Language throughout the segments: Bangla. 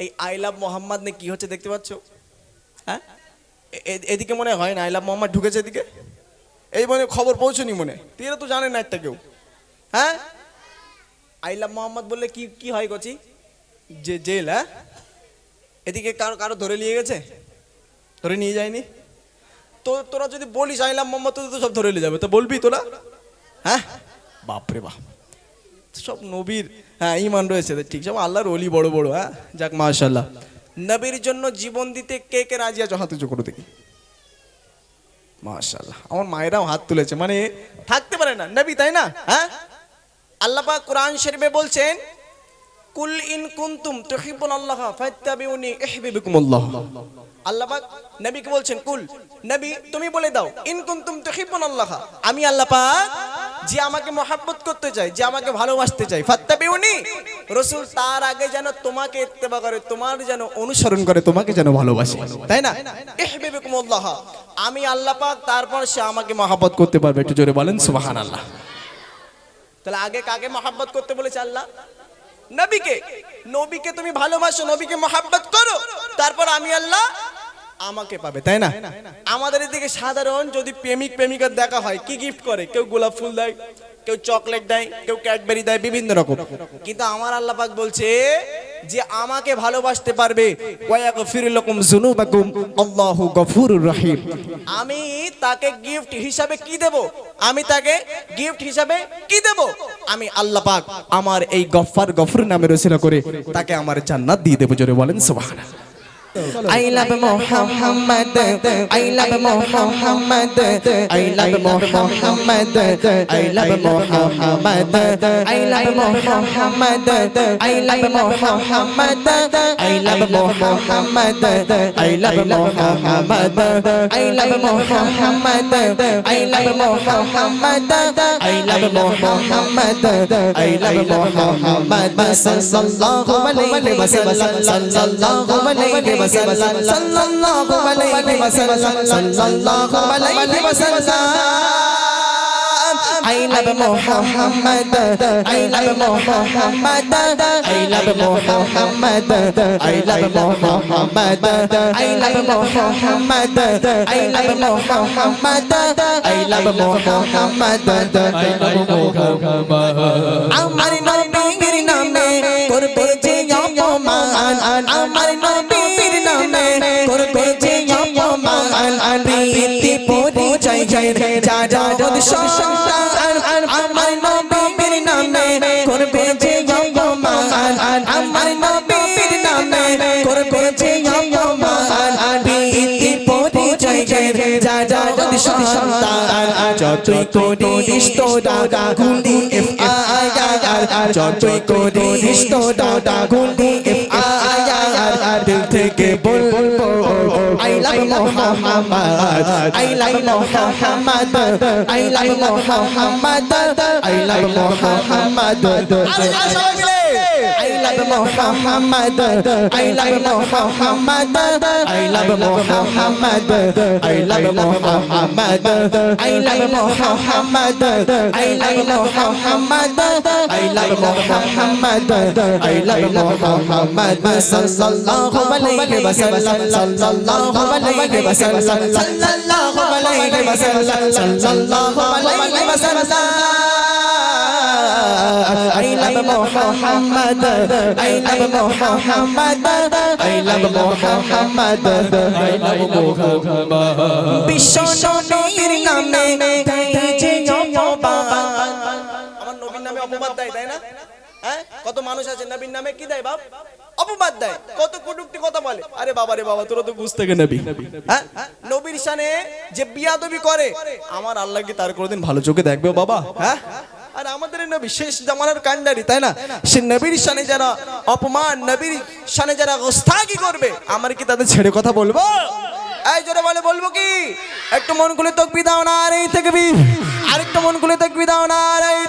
এই আই লাভ মোহাম্মদ নে কি হচ্ছে দেখতে পাচ্ছ? হ্যাঁ? এদিকে মনে হয় না আই লাভ মোহাম্মদ ঢুকেছে এদিকে? এই মনে খবর পৌঁছনি মনে এরা তো জানে না একটা কেউ। হ্যাঁ? আই লাভ মোহাম্মদ বললে কি কি হয় গছি যে জেল হ্যাঁ? এদিকে কারও কারও ধরে নিয়ে গেছে? ধরে নিয়ে যায়নি? তো তোরা যদি বলিস আই লাভ মোহাম্মদ তো সব ধরে নিয়ে যাবে। তো বলবি তোরা? হ্যাঁ? বাপরে বাপ। সব নবীর হ্যাঁ ইমান রয়েছে ঠিক। সব আল্লাহর অলি বড় বড় হ্যাঁ যাক মাশাল্লাহ নবীর জন্য জীবন দিতে কে কে রাজি আছো? হাত করে দেখি। মাশাল্লাহ আমার মায়েরাও হাত তুলেছে মানে থাকতে পারে না। নবী, তাই না? হ্যাঁ? আল্লাহ পাক কোরআন শরীফে বলছেন, কুল ইন কুনতুম তুহিব্বুন আল্লাহ, ফাত্তাবিউনি ইহবিবুকুমুল্লাহ আল্লাহ পাক নবীকে বলছেন, কুল, নবী, তুমি বলে দাও, ইন কুনতুম তুহিব্বুন আল্লাহ। আমি আল্লাহ পাক যে আমাকে মহাব্বত করতে চাই যে আমাকে ভালোবাসতে চাই ফাত্তাবিউনি, রাসূল তার আগে যেন তোমাকে ইত্তেবা করে, তোমার যেন অনুসরণ করে, তোমাকে যেন ভালোবাসে। তাই না? ইহবিবুকুমুল্লাহ। আমি আল্লাহ পাক, তারপর সে আমাকে মহাব্বত করতে পারবে। একটু জোরে বলেন, সুবহানাল্লাহ। তাহলে আগে কাকে মহাব্বত করতে বলেছে আল্লাহ? নবীকে। নবীকে তুমি ভালোবাসো, নবীকে মহাব্বত করো। তারপর আমি আল্লাহ আমাকে পাবে, তাই না? আমাদের এদিকে সাধারণ যদি প্রেমিক প্রেমিকার দেখা হয়, কি গিফট করে? কেউ গোলাপ ফুল দেয়, কেউ চকলেট দেয়, কেউ ক্যাডবেরি দেয়, বিভিন্ন রকম। কিন্তু আমার আল্লাহ পাক বলছে যে আমাকে ভালোবাসতে পারবে। রহিম। আমি তাকে গিফট হিসাবে কি দেব? আমি তাকে গিফট হিসাবে কি দেব? আমি আল্লাহ পাক আমার এই গফফার গফুর নামে রচনা করে তাকে আমার জান্নাত দিয়ে দেবো, জোরে বলেন সুবহানাল্লাহ। I love Muhammad. I love Muhammad. I love Muhammad. I love Muhammad. I love Muhammad. I love Muhammad. I love Muhammad. I love Muhammad. I love Muhammad. I love Muhammad. I love Muhammad. I love Muhammad. Sallallahu alaihi wasallam. Sallallahu alaihi wasallam. Sallallahu alaihi wasallam. Sallallahu alaihi wasallam. I love Muhammad. I love Muhammad. I love Muhammad. I love Muhammad. I love Muhammad. I love Muhammad. I love Muhammad. আমার নবীর পরিচয় যারা সন্তান আমার নবীর নামে করবে যে অপমান। আমার নবীর নামে করবে যে অপমান। প্রীতি পরিচয় যারা সন্তান। যতই করিস তোরা গুলি এফ আয়ার যতই করিস তোরা গুলি এফ আয়ার দিল থেকে বলব love Muhammad I love Muhammad I love Muhammad I love Muhammad আল্লাহ সবাই মিলে I love Muhammad. I love Muhammad. I love Muhammad. I love Muhammad. I love Muhammad. I love Muhammad. I love Muhammad. I love Muhammad. Sallallahu alaihi wasallam. Sallallahu alaihi wasallam. Sallallahu alaihi wasallam. Sallallahu alaihi wasallam. I love Muhammad. I love Muhammad. I love Muhammad. I love Muhammad. বিশ্ব নবীর নামে যে অপবাদ আমার নবীর নামে অপবাদ দেয় তাই না? হ্যাঁ? কত মানুষ আছে নবীর নামে কি দেয় বাপ? অপবাদ দেয়। কত কটুক্তি কথা বলে। আরে বাবা রে বাবা তোরা তো বুঝতে গে নবী। হ্যাঁ? নবীর শানে যে বিয়াদবি করে আমার আল্লাহ কি তার কোনোদিন ভালো চোখে দেখবে বাবা? হ্যাঁ? নবী শেষ জামানার কান্ডারি তাই না? সে নবীর শানে যারা অপমান, নবীর শানে যারা গোস্তাকি করবে, আমার কি তাদের ছেড়ে কথা বলব? এই জোরে বলে, বলব কি? একটু মন খুলে তকবি দাও না আর এই থেকে আরেকটু মন খুলে তকবি দাও না আর এই।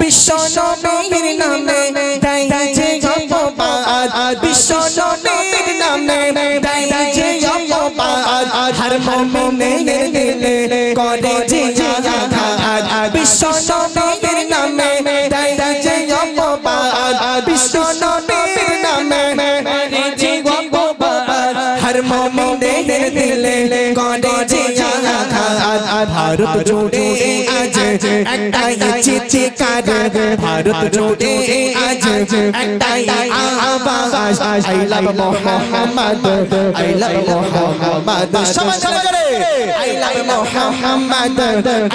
বিশ্ব নবীর নামে দেয় যে অপবাদ, বিশ্ব নবীর নামে দেয় যে অপবাদ, হর মুমিনের দিলে করে যে আঘাত Be so, so. ভারত জুড়ে আজ একটাই চিৎকার ভারত জুড়ে আজ একটাই আওয়াজ I love Mohammad I love Mohammad সমাজ করে I love Mohammad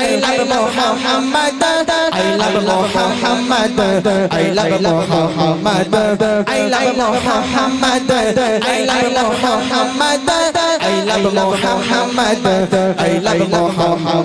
I love Mohammad I love Mohammad I love Mohammad I love Mohammad I love Mohammad I love Mohammad I love Mohammad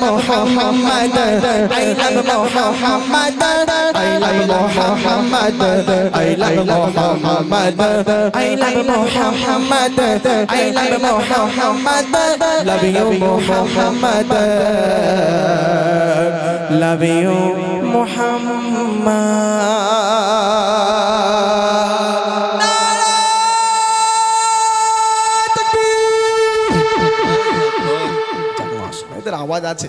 Muhammad. I love Muhammad. I love Muhammad. I love Muhammad. I love Muhammad. I love Muhammad. Love you Muhammad. Love you Muhammad.